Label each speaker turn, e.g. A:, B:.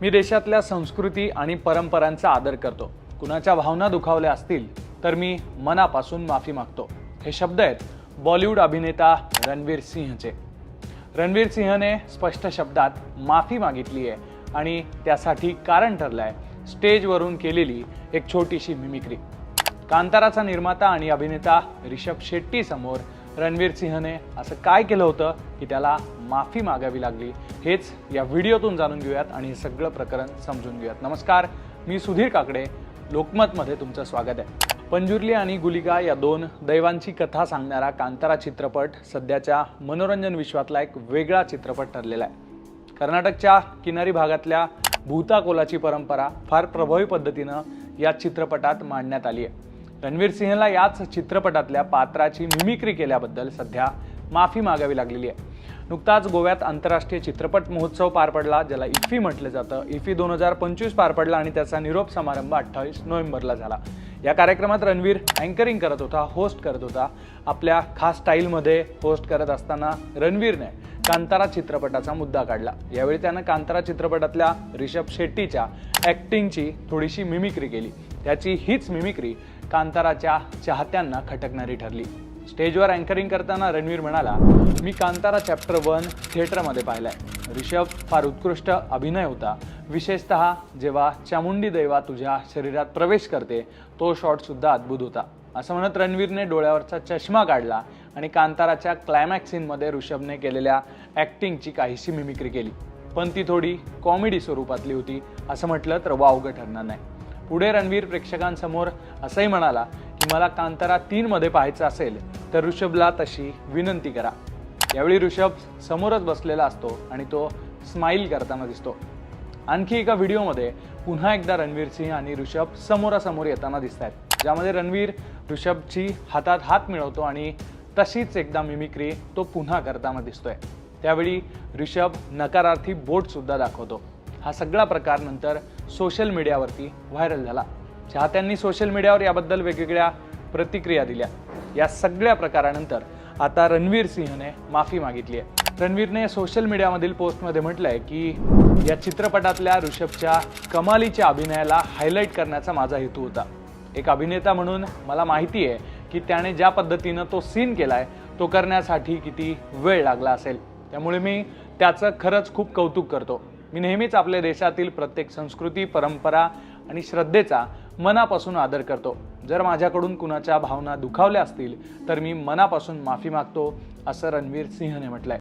A: मी देशातल्या संस्कृती आणि परंपरांचा आदर करतो. कुणाच्या भावना दुखावल्या असतील तर मी मनापासून माफी मागतो. हे शब्द आहेत बॉलिवूड अभिनेता रणवीर सिंहचे. रणवीर सिंहने स्पष्ट शब्दात माफी मागितली आहे आणि त्यासाठी कारण ठरलं आहे स्टेजवरून केलेली एक छोटीशी मिमिक्री कांताराचा निर्माता आणि अभिनेता रिषभ शेट्टी समोर रणवीर सिंहने असं काय केलं होतं की त्याला माफी मागावी लागली? हेच या व्हिडिओतून जाणून घेऊयात आणि हे सगळं प्रकरण समजून घेऊयात. नमस्कार मी सुधीर काकडे. लोकमतमध्ये तुमचं स्वागत आहे. पंजुर्ली आणि गुलिका या दोन दैवांची कथा सांगणारा कांतारा चित्रपट सध्याच्या मनोरंजन विश्वातला एक वेगळा चित्रपट ठरलेला आहे. कर्नाटकच्या किनारी भागातल्या भूताकोलाची परंपरा फार प्रभावी पद्धतीनं या चित्रपटात मांडण्यात आली आहे. रणवीर सिंहला याच चित्रपटातल्या पात्राची मिमिक्री केल्याबद्दल सध्या माफी मागावी लागलेली आहे. नुकताच गोव्यात आंतरराष्ट्रीय चित्रपट महोत्सव पार पडला ज्याला इफ्फी म्हटलं जातं. इफ्फी दोन हजार पंचवीस पार पडला आणि त्याचा निरोप समारंभ अठ्ठावीस नोव्हेंबरला झाला. या कार्यक्रमात रणवीर अँकरिंग करत होता होस्ट करत होता. आपल्या खास स्टाईलमध्ये होस्ट करत असताना रणवीरने कांतारा चित्रपटाचा मुद्दा काढला. यावेळी त्यानं कांतारा चित्रपटातल्या रिषभ शेट्टीच्या ॲक्टिंगची थोडीशी मिमिक्री केली. त्याची हीच मिमिक्री कांताराच्या चाहत्यांना खटकणारी ठरली. स्टेजवर अँकरिंग करताना रणवीर म्हणाला मी कांतारा चॅप्टर वन थिएटरमध्ये पाहिलाय. ऋषभ फार उत्कृष्ट अभिनय होता. विशेषतः जेव्हा चामुंडी दैवा तुझ्या शरीरात प्रवेश करते तो शॉटसुद्धा अद्भुत होता. असं म्हणत रणवीरने डोळ्यावरचा चष्मा काढला आणि कांताराच्या क्लायमॅक्स सीनमध्ये ऋषभने केलेल्या ॲक्टिंगची काहीशी मिमिक्री केली. पण ती थोडी कॉमेडी स्वरूपातली होती असं म्हटलं तर वावगं ठरणार नाही. पुढे रणवीर प्रेक्षकांसमोर असंही म्हणाला की मला कांतारा तीनमध्ये पाहायचं असेल तर ऋषभला तशी विनंती करा. यावेळी ऋषभ समोरच बसलेला असतो आणि तो स्माईल करताना दिसतो. आणखी एका व्हिडिओमध्ये पुन्हा एकदा रणवीर सिंह आणि ऋषभ समोरासमोर येताना दिसत आहेत ज्यामध्ये रणवीर ऋषभची हातात हात मिळवतो आणि तशीच एकदा मिमिक्री तो पुन्हा करताना दिसतोय. त्यावेळी ऋषभ नकारार्थी बोटसुद्धा दाखवतो. हा सगळा प्रकार नंतर सोशल मीडियावरती व्हायरल झाला. चाहत्यांनी सोशल मीडियावर याबद्दल वेगवेगळ्या प्रतिक्रिया दिल्या. या सगळ्या प्रकारानंतर आता रणवीर सिंहने माफी मागितली आहे. रणवीरने सोशल मीडियामधील पोस्टमध्ये म्हटलंय की या चित्रपटातल्या ऋषभच्या कमालीच्या अभिनयाला हायलाईट करण्याचा माझा हेतू होता. एक अभिनेता म्हणून मला माहिती आहे की त्याने ज्या पद्धतीनं तो सीन केलाय तो करण्यासाठी किती वेळ लागला असेल. त्यामुळे मी त्याचं खरंच खूप कौतुक करतो. मी नेहमीच आपल्या देशातील प्रत्येक संस्कृती परंपरा आणि श्रद्धेचा मनापासून आदर करतो. जर माझ्याकडून कुणाच्या भावना दुखावल्या असतील तर मी मनापासून माफी मागतो असं रणवीर सिंहने म्हटलंय.